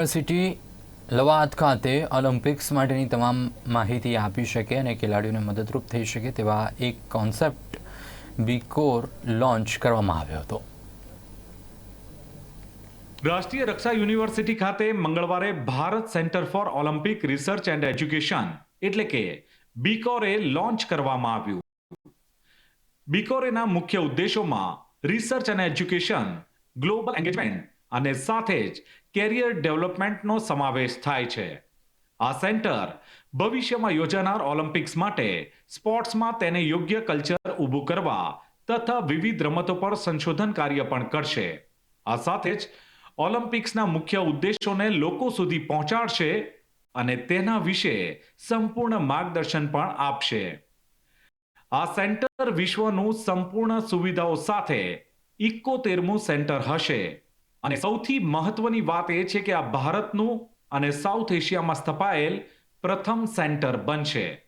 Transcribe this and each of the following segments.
University લવાદ ખાતે Olympics માટેની તમામ માહિતી આપી શકે અને ખેલાડીઓને મદદરૂપ થઈ શકે તેવા એક કોન્સેપ્ટ બીકોર લોન્ચ કરવામાં આવ્યો હતો. રાષ્ટ્રીય રક્ષા યુનિવર્સિટી ખાતે મંગળવારે Bharat centre for Olympic research and education એટલે કે બીકોરે લોન્ચ કરવામાં આવ્યું. બીકોરેના મુખ્ય ઉદ્દેશોમાં રિસર્ચ અને એજ્યુકેશન, ગ્લોબલ એન્ગેજમેન્ટ અને સાથે જ કેરિયર ડેવલપમેન્ટનો સમાવેશ થાય છે. આ સેન્ટર ભવિષ્યમાં યોજાનાર ઓલિમ્પિક્સ માટે સ્પોર્ટ્સમાં તેને યોગ્ય કલ્ચર ઊભું કરવા તથા વિવિધ રમતો પર સંશોધન કાર્ય પણ કરશે. આ સાથે જ ઓલિમ્પિક્સના મુખ્ય ઉદ્દેશોને લોકો સુધી પહોંચાડશે અને તેના વિશે સંપૂર્ણ માર્ગદર્શન પણ આપશે. આ સેન્ટર વિશ્વનું સંપૂર્ણ સુવિધાઓ સાથે ઇકોતેરમું સેન્ટર હશે. અને સૌથી મહત્વની વાત એ છે કે આ ભારતનું અને સાઉથ એશિયામાં સ્થપાયેલ પ્રથમ સેન્ટર બનશે.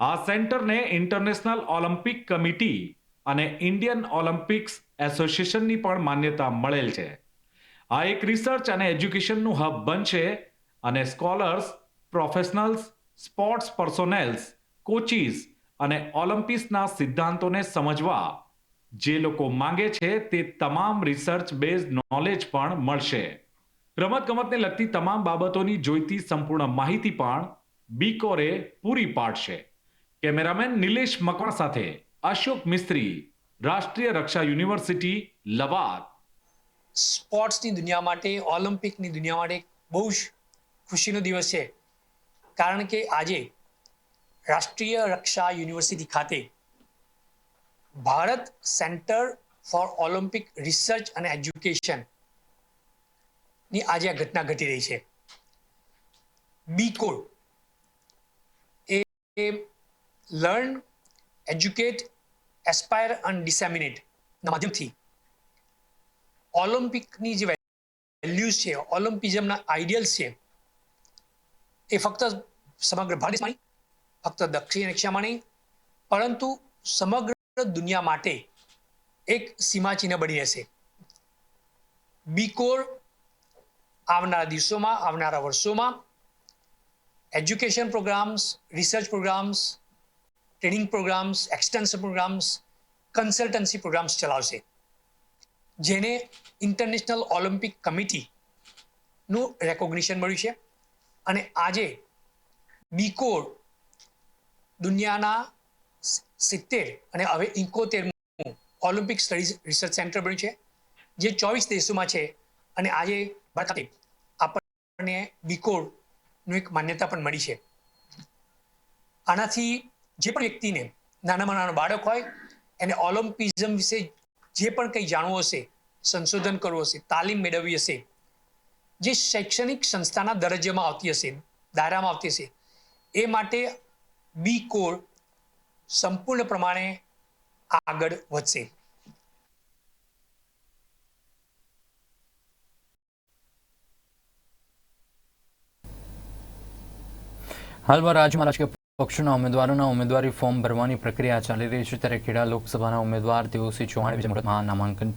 આ સેન્ટરને ઇન્ટરનેશનલ ઓલિમ્પિક કમિટી અને ઇન્ડિયન ઓલિમ્પિક્સ એસોસિએશનની પણ માન્યતા મળેલ છે. આ એક રિસર્ચ અને એજ્યુકેશનનું હબ બનશે અને scholars, professionals, sports personnels, coaches અને ઓલિમ્પિક્સના સિદ્ધાંતોને સમજવા જે લોકો માંગે છે તે તમામ રિસર્ચ બેઝ નોલેજ પણ મળશે. રમતગમતને લગતી તમામ બાબતોની જોઈતી સંપૂર્ણ માહિતી પણ બીકોરે પૂરી પાડશે. કેમેરામેન નિલેશ મકવાણ સાથે અશોક મિસ્ત્રી, રાષ્ટ્રીય રક્ષા યુનિવર્સિટી, લવાદ. સ્પોર્ટ્સની દુનિયા માટે, ઓલિમ્પિકની દુનિયા માટે બહુ જ ખુશીનો દિવસ છે. કારણ કે આજે રાષ્ટ્રીય રક્ષા યુનિવર્સિટી ખાતે Bharat centre for Olympic research અને એજ્યુકેશનની આજે આ ઘટના ઘટી રહી છે. બી કોડ એ લર્ન એજ્યુકેટ એસ્પાયર અને ડિસેમિનેટ ના માધ્યમથી ઓલિમ્પિકની જે વેલ્યુઝ છે, ઓલિમ્પિઝમના આઈડિયલ્સ છે, એ ફક્ત સમગ્ર ભારતમાં ફક્ત દક્ષિણ એશિયામાં નહીં, પરંતુ સમગ્ર દુનિયા માટે એક સીમાચિહ્ન બની રહેશે. બીકોર આવનારા દિવસોમાં, આવનારા વર્ષોમાં education programmes research programmes training programmes extension programmes consultancy programmes ચલાવશે. જેને ઇન્ટરનેશનલ ઓલિમ્પિક કમિટીનું રેકોગ્નિશન મળ્યું છે. અને આજે બીકોર દુનિયાના સિત્તેર અને હવે ઇકોતેરમું ઓલિમ્પિક સ્ટડીઝ રિસર્ચ સેન્ટર બન્યું છે, જે ચોવીસ દેશોમાં છે અને આજે ભારત ખાતે આપણને એક માન્યતા પણ મળી છે. આનાથી જે પણ વ્યક્તિને નાનામાં નાનો બાળક હોય, એને ઓલિમ્પિઝમ વિશે જે પણ કંઈ જાણવું હશે, સંશોધન કરવું હશે, તાલીમ મેળવવી હશે, જે શૈક્ષણિક સંસ્થાના દરજ્જામાં આવતી હશે, દાયરામાં આવતી હશે, એ માટે બી કોર સંપૂર્ણ પ્રમાણે આગળ વધશે. હાલમાં રાજ્યમાં રાજકીય પક્ષોના ઉમેદવારોના ઉમેદવારી ફોર્મ ભરવાની પ્રક્રિયા ચાલી રહી છે. ત્યારે ખેડા લોકસભાના ઉમેદવાર તેઓસી ચૌહાણ મહત્તમાં નામાંકન